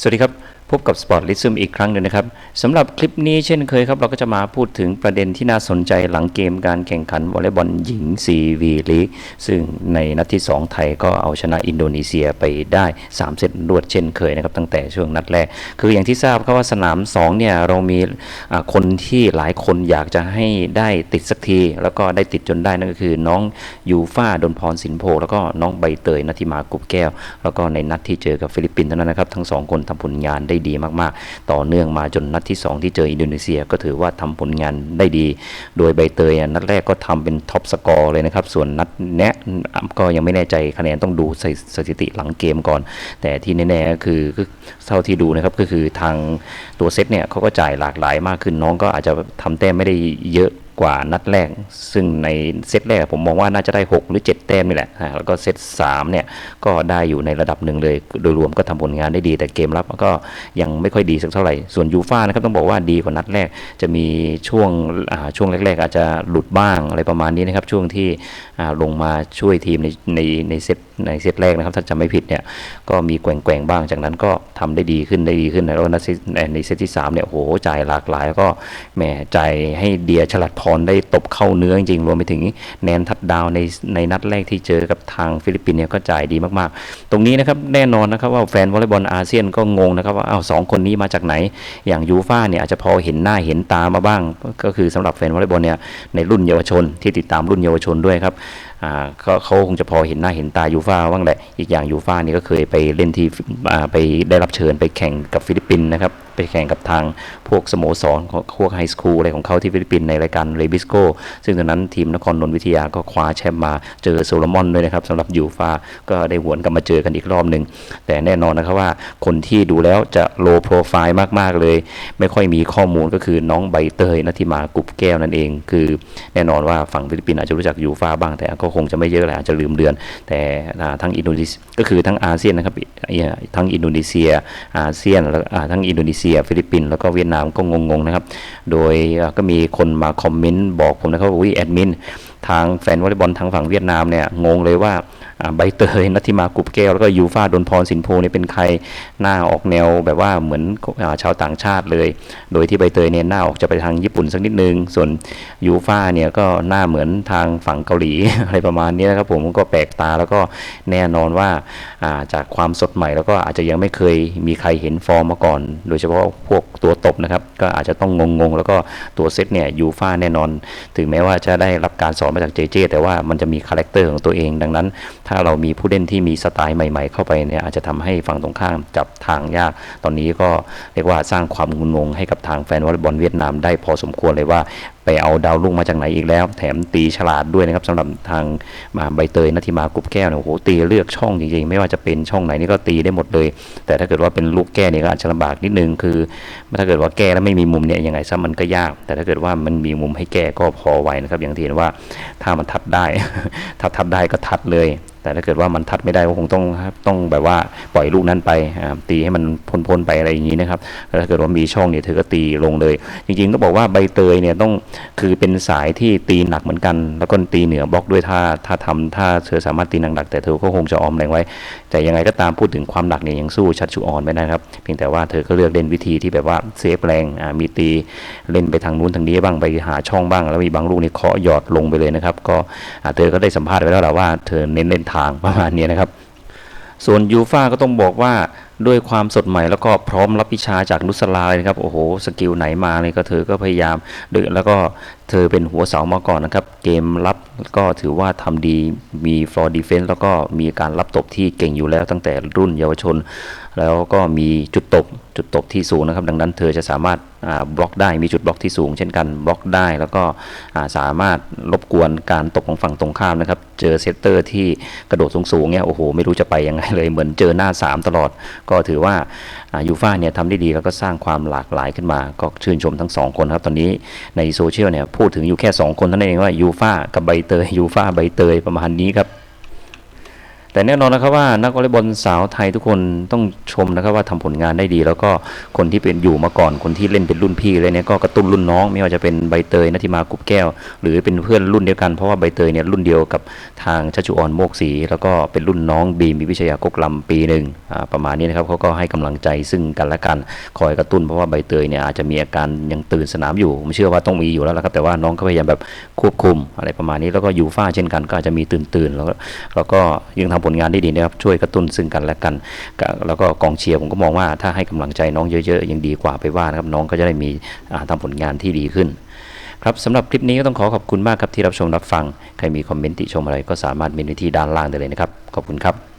สวัสดีครับ พบกับ Sport l i s m อีกครั้งหนึ่งนะครับสำหรับคลิปนี้เช่นเคยครับ เราก็จะมาพูดถึงประเด็นที่น่าสนใจหลังเกมการแข่งขันวอลเลย์บอลหญิง CV ลีกซึ่งในนัดที่ 2 ไทยก็เอาชนะอินโดนีเซียไปได้ 3 เซตรวดเช่นเคยนะครับ ตั้งแต่ช่วงนัดแรก คืออย่างที่ทราบครับว่าสนาม 2 เนี่ย เรามีคนที่หลายคนอยากจะให้ได้ติดสักที แล้วก็ได้ติดจนได้นั่นก็คือน้องยูฟ่าดนพรสินโพแล้วก็น้องใบเตยนัทิมากุบแก้ว แล้วก็ในนัดที่เจอกับฟิลิปปินส์เท่านั้นนะครับทั้งสองคนทำผลงานได้ดีมากๆ ต่อเนื่องมาจนนัดที่ 2 ที่เจออินโดนีเซียก็ถือว่าทำผลงานได้ดี โดยใบเตยนัดแรกก็ทำเป็นท็อปสกอร์เลยนะครับ ส่วนนัดแนะก็ยังไม่แน่ใจคะแนนต้องดูสถิติหลังเกมก่อน แต่ที่แน่ๆก็คือเท่าที่ดูนะครับก็คือทางตัวเซตเนี่ยเขาก็จ่ายหลากหลายมากขึ้นน้องก็อาจจะทำแต้มไม่ได้เยอะ กว่านัดแรก ซึ่งในเซตแรกผมมองว่าน่าจะได้ 6 หรือ 7 แต้มนี่แหละนะแล้วก็เซต3เนี่ยก็ได้อยู่ในระดับหนึ่งเลย โดยรวมก็ทำผลงานได้ดี แต่เกมรับก็ยังไม่ค่อยดีสักเท่าไหร่ ส่วนยูฟ่านะครับต้องบอกว่าดีกว่านัดแรก จะมีช่วงช่วงแรก ๆ อาจจะหลุดบ้างอะไรประมาณนี้นะครับ ช่วงที่ลงมาช่วยทีมในในในเซตในเซตแรกนะครับถ้าจำไม่ผิดเนี่ยก็มีแกว่งๆบ้างจากนั้นก็ทำได้ดีขึ้นได้ดีขึ้นแล้วในเซตในเซตที่3เนี่ยโหจ่ายหลากหลายแล้วก็แหมจ่ายให้เดียฉลัดพรได้ตบเข้าเนื้อจริงๆรวมไปถึงแนนทัดดาวในในนัดแรกที่เจอกับทางฟิลิปปินส์เนี่ยก็จ่ายดีมากๆ ตรงนี้นะครับแน่นอนนะครับว่าแฟนวอลเลย์บอลอาเซียนก็งงนะครับว่าอ้าวสองคนนี้มาจากไหน อย่างยูฟ่าเนี่ยอาจจะพอเห็นหน้าเห็นตามาบ้าง ก็คือสำหรับแฟนวอลเลย์บอลเนี่ยในรุ่นเยาวชนที่ติดตามรุ่นเยาวชนด้วยครับอ่าเขาคงจะพอเห็นหน้าเห็นตายูฟ่าบ้างแหละ อีกอย่างยูฟ่านี่ก็เคยไปเล่นที่ไปได้รับเชิญไปแข่งกับฟิลิปปินส์นะครับ ไปแข่งกับทางพวกสโมสรของพวกไฮสคูลอะไรของเขาที่ฟิลิปปินส์ในรายการเรบิสโกซึ่งตอนนั้นทีมนครนนทวิทยาก็คว้าแชมป์มาเจอโซโลมอนด้วยนะครับสำหรับยูฟ่าก็ได้หวนกลับมาเจอกันอีกรอบหนึ่งแต่แน่นอนนะครับว่าคนที่ดูแล้วจะโลโปรไฟล์มาก ๆ เลย ไม่ค่อยมีข้อมูลก็คือน้องใบเตยนัทิมากุบแก้วนั่นเอง คือแน่นอนว่าฝั่งฟิลิปปินส์อาจจะรู้จักยูฟ่าบ้างแต่ก็คงจะไม่เยอะแหละอาจจะลืมเดือน แต่ทั้งอินโดนีเซียก็คือทั้งอาเซียนนะครับทั้งอินโดนีเซียอาเซียนแล้วทั้งอินโดนีเซียฟิลิปปินส์แล้วก็เวียดนามก็งงๆนะครับ โดยก็มีคนมาคอมเมนต์บอกผมนะครับว่าวิแอดมินทางแฟนวอลเลย์บอลทางฝั่งเวียดนามเนี่ยงงเลยว่า ใบเตยนัทิมากุบแก้ว แล้วก็ยูฟาดนพรสินโพเนี่ยเป็นใครหน้าออกแนวแบบว่าเหมือนอชาวต่างชาติเลย โดยที่ใบเตยเนี่ยหน้าออกจะไปทางญี่ปุ่นสักนิดนึง ส่วนยูฟาเนี่ยก็หน้าเหมือนทางฝั่งเกาหลีอะไรประมาณนี้นะครับผมก็แปลกตาแล้วก็แน่นอนว่าาจากความสดใหม่แล้วก็อาจจะยังไม่เคยมีใครเห็นฟอร์มมาก่อน โดยเฉพาะพวกตัวตบนะครับ ก็อาจจะต้องงงๆ แล้วก็ตัวเซตเนี่ยยูฟาแน่นอน ถึงแม้ว่าจะได้รับการสอนมาจากเจเจแต่ว่ามันจะมีคาแรคเตอร์ของตัวเองดังนั้นถ้าเรามีผู้เล่นที่มีสไตล์ใหม่ ๆ เข้าไปเนี่ยอาจจะทำให้ฝั่งตรงข้ามจับทางยาก ตอนนี้ก็เรียกว่าสร้างความงุนงงให้กับทางแฟนวอลเลย์บอลเวียดนามได้พอสมควรเลยว่า ไปเอาดาวรุ่งมาจากไหนอีกแล้ว แถมตีฉลาดด้วยนะครับสำหรับทางมาใบเตยนัทิมากุบแก้วเนี่ยโอ้โหตีเลือกช่องจริงๆ ไม่ว่าจะเป็นช่องไหนนี่ก็ตีได้หมดเลย แต่ถ้าเกิดว่าเป็นลูกแก้เนี่ยก็อาจจะลำบากนิดนึงคือถ้าเกิดว่าแก้แล้วไม่มีมุมเนี่ยยังไงซะมันก็ยาก แต่ถ้าเกิดว่ามันมีมุมให้แก้ก็พอไหวนะครับ อย่างที่เห็นว่าถ้ามันทัดได้ ถ้าทัดได้ก็ทัดเลย แต่ถ้าเกิดว่ามันทัดไม่ได้ก็คงต้องต้องแบบว่าปล่อยลูกนั้นไปตีให้มันพ้นๆไปอะไรอย่างนี้นะครับแล้วถ้าเกิดว่ามีช่องเนี่ยเธอก็ตีลงเลย จริงๆต้องบอกว่าใบเตยเนี่ยต้องคือเป็นสายที่ตีหนักเหมือนกัน แล้วก็ตีเหนือบล็อกด้วยถ้าถ้าทำถ้าเธอสามารถตีหนักๆแต่เธอก็คงจะออมแรงไว้ แต่ยังไงก็ตามพูดถึงความหนักเนี่ยยังสู้ชัดชูออนไม่ได้ครับ เพียงแต่ว่าเธอก็เลือกเล่นวิธีที่แบบว่าเซฟแรงมีตีเล่นไปทางนู้นทางนี้บ้างไปหาช่องบ้าง แล้วมีบางลูกนี่เคาะหยอดลงไปเลยนะครับ ก็เธอก็ได้สัมภาษณ์ไว้แล้วแหละว่าเธอเน้นเล่นทางประมาณนี้นะครับ ส่วนยูฟ่าก็ต้องบอกว่าด้วยความสดใหม่แล้วก็พร้อมรับวิชาจากนุสลาเลยนะครับ โอ้โห สกิลไหนมาเลยก็เธอก็พยายามดึแล้วก็เธอเป็นหัวเสามาก่อนนะครับ เกมรับก็ถือว่าทำดีมีฟลอร์ดีเฟนส์แล้วก็มีการรับตบที่เก่งอยู่แล้วตั้งแต่รุ่นเยาวชน แล้วก็มีจุดตบจุดตบที่สูงนะครับ ดังนั้นเธอจะสามารถบล็อกได้มีจุดบล็อกที่สูง เช่นกันบล็อกได้ แล้วก็สามารถรบกวนการตบของฝั่งตรงข้ามนะครับ เจอเซตเตอร์ที่กระโดดสูงๆเนี่ยโอ้โหไม่รู้จะไปยังไงเลยเหมือนเจอหน้า 3 ตลอด ก็ถือว่ายูฟ่าเนี่ยทำได้ดีแล้วก็สร้างความหลากหลายขึ้นมา ก็ชื่นชมทั้งสองคนครับ ตอนนี้ในโซเชียลเนี่ยพูดถึงอยู่แค่ 2 คนเท่านั้นเองว่ายูฟ่ากับใบเตยยูฟ่าใบเตยประมาณนี้ครับ แต่แน่นอนนะครับว่านักวอลเลย์บอลสาวไทยทุกคนต้องชมนะครับว่าทำผลงานได้ดี แล้วก็คนที่เป็นอยู่มาก่อนคนที่เล่นเป็นรุ่นพี่เลยเนี่ยก็กระตุ้นรุ่นน้อง ไม่ว่าจะเป็นใบเตยนัทิมากุบแก้ว หรือเป็นเพื่อนรุ่นเดียวกันเพราะว่าใบเตยเนี่ยรุ่นเดียวกับทางชัชจุออนโมกศรีแล้วก็เป็นรุ่นน้องบีมมีวิชยากกลำปีหนึ่งอ่าประมาณนี้นะครับเขาก็ให้กำลังใจซึ่งกันและกันคอยกระตุ้นเพราะว่าใบเตยเนี่ยอาจจะมีอาการยังตื่นสนามอยู่ผมเชื่อว่าต้องมีอยู่แล้วละครับแต่ว่าน้องก็พยายามแบบควบคุมอะไรประมาณนี้แล้วก็ยูฟ่าเช่นกันก็อาจจะมีตื่นๆแล้วแล้วก็ยังทำผลงานได้ดีนะครับช่วยกระตุ้นซึ่งกันและกัน แล้วก็กองเชียร์ผมก็มองว่าถ้าให้กำลังใจน้องเยอะๆยังดีกว่าไปว่านะครับน้องก็จะได้มีทำทำผลงานที่ดีขึ้นครับสำหรับคลิปนี้ก็ต้องขอขอบคุณมากครับที่รับชมรับฟัง ใครมีคอมเมนต์ติชมอะไรก็สามารถเมนไว้ที่ด้านล่างได้เลยนะครับ ขอบคุณครับ